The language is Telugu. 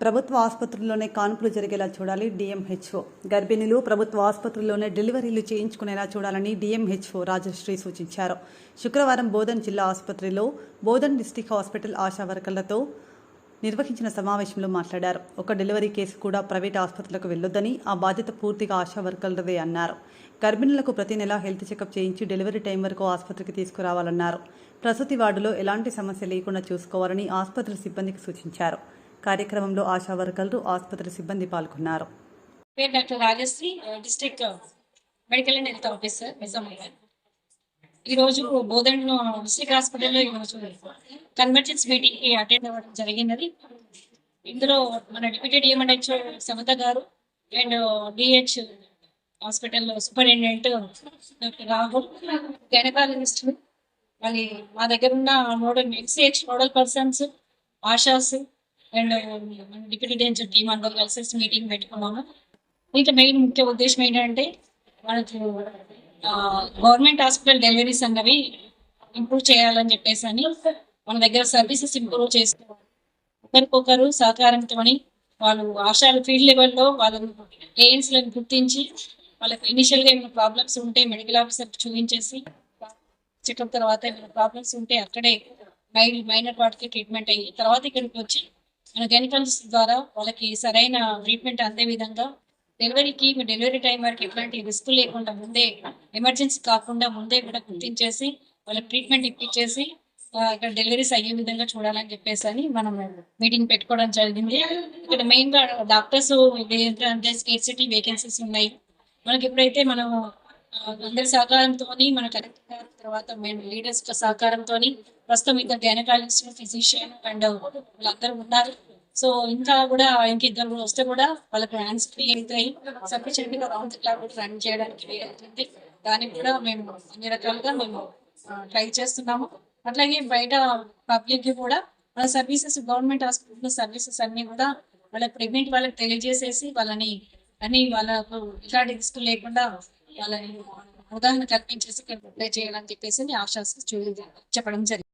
ప్రభుత్వ ఆసుపత్రుల్లోనే కాన్పులు జరిగేలా చూడాలి డిఎంహెచ్ఓ. గర్భిణీలు ప్రభుత్వ ఆసుపత్రుల్లోనే డెలివరీలు చేయించుకునేలా చూడాలని డిఎంహెచ్ఓ రాజశ్రీ సూచించారు. శుక్రవారం బోధన్ జిల్లా ఆసుపత్రిలో బోధన్ డిస్టిక్ హాస్పిటల్ ఆశా వర్కర్లతో నిర్వహించిన సమావేశంలో మాట్లాడారు. ఒక డెలివరీ కేసు కూడా ప్రైవేట్ ఆసుపత్రులకు వెళ్ళొద్దని ఆ బాధ్యత పూర్తిగా ఆశా వర్కర్లదే అన్నారు. గర్భిణులకు ప్రతి నెల హెల్త్ చెకప్ చేయించి డెలివరీ టైం వరకు ఆసుపత్రికి తీసుకురావాలన్నారు. ప్రసూతి వార్డులో ఎలాంటి సమస్య లేకుండా చూసుకోవాలని ఆసుపత్రి సిబ్బందికి సూచించారు. కార్యక్రమంలో ఆశా వర్కర్లు ఆసుపత్రి సిబ్బంది పాల్గొన్నారు. పేరు doctor Rajashree district medical and health officer Nizamabad ఈరోజు బోధన్ డిస్ట్రిక్ట్ హాస్పిటల్లో ఈరోజు కన్వర్జెన్స్ మీటింగ్కి అటెండ్ అవ్వడం జరిగినది. ఇందులో మన డిప్యూటీ డిఎంఎన్హెచ్ఓ సమత గారు and DH hospital superintendent doctor Rahul gynaecologist మళ్ళీ మా దగ్గర ఉన్న nodal ఎక్స్హెచ్ nodal persons ASHAs and deputy danger team అందరూ కలిసి మీటింగ్ పెట్టుకున్నాము. ఇంకా మెయిన్ ముఖ్య ఉద్దేశం ఏంటంటే మనకు గవర్నమెంట్ హాస్పిటల్ డెలివరీస్ అన్నవి ఇంప్రూవ్ చేయాలని చెప్పేసి అని మన దగ్గర సర్వీసెస్ ఇంప్రూవ్ చేసుకోవాలి ఒకరికొకరు సహకారంతో వాళ్ళు ఆశాలు ఫీల్డ్ లెవెల్లో వాళ్ళ లను గుర్తించి వాళ్ళకి ఇనిషియల్గా ఏమైనా ప్రాబ్లమ్స్ ఉంటే మెడికల్ ఆఫీసర్ చూపించేసి చెకప్ తర్వాత ఏమైనా ప్రాబ్లమ్స్ ఉంటే అక్కడే మైల్ మైనర్ వాటికి ట్రీట్మెంట్ అయ్యి తర్వాత ఇక్కడికి వచ్చి మన గెనికల్స్ ద్వారా వాళ్ళకి సరైన ట్రీట్మెంట్ అందే విధంగా డెలివరీకి మీ డెలివరీ టైం వరకు ఎట్లాంటి రిస్క్ లేకుండా ముందే ఎమర్జెన్సీ కాకుండా ముందే కూడా గుర్తించేసి వాళ్ళకి ట్రీట్మెంట్ ఇప్పించేసి ఇక్కడ డెలివరీస్ అయ్యే విధంగా చూడాలని చెప్పేసి అని మనం మీటింగ్ పెట్టుకోవడం జరిగింది. ఇక్కడ మెయిన్గా డాక్టర్స్ ఏంటంటే స్కేట్ సిటీ వేకెన్సీస్ ఉన్నాయి. మనకి ఎప్పుడైతే మనం అందరి సహకారంతో మన కలెక్టర్ గారి తర్వాత మేము లీడర్స్ సహకారంతో ప్రస్తుతం ఇద్దరు గైనకాలజిస్ట్ ఫిజిషియన్ అండ్ వీళ్ళందరూ ఉన్నారు. సో ఇంకా కూడా ఇంక ఇద్దరు వస్తే కూడా వాళ్ళకి హ్యాండ్స్ ఫ్రీ అవుతాయి సఫిషియెంట్గా రౌండ్ ఇట్లా కూడా రన్ చేయడానికి అవుతుంది. దానికి కూడా మేము అన్ని రకాలుగా మేము ట్రై చేస్తున్నాము. అట్లాగే బయట పబ్లిక్కి కూడా మన సర్వీసెస్ గవర్నమెంట్ హాస్పిటల్ సర్వీసెస్ అన్ని కూడా వాళ్ళ ప్రెగ్నెంట్ వాళ్ళకి తెలియజేసేసి వాళ్ళని అని వాళ్ళకు ఇలాంటి రిస్క్ లేకుండా వాళ్ళని అవగాహన కల్పించేసి ఇక్కడ అప్లై చేయాలని చెప్పేసి ఆశాస్ చెప్పడం జరిగింది.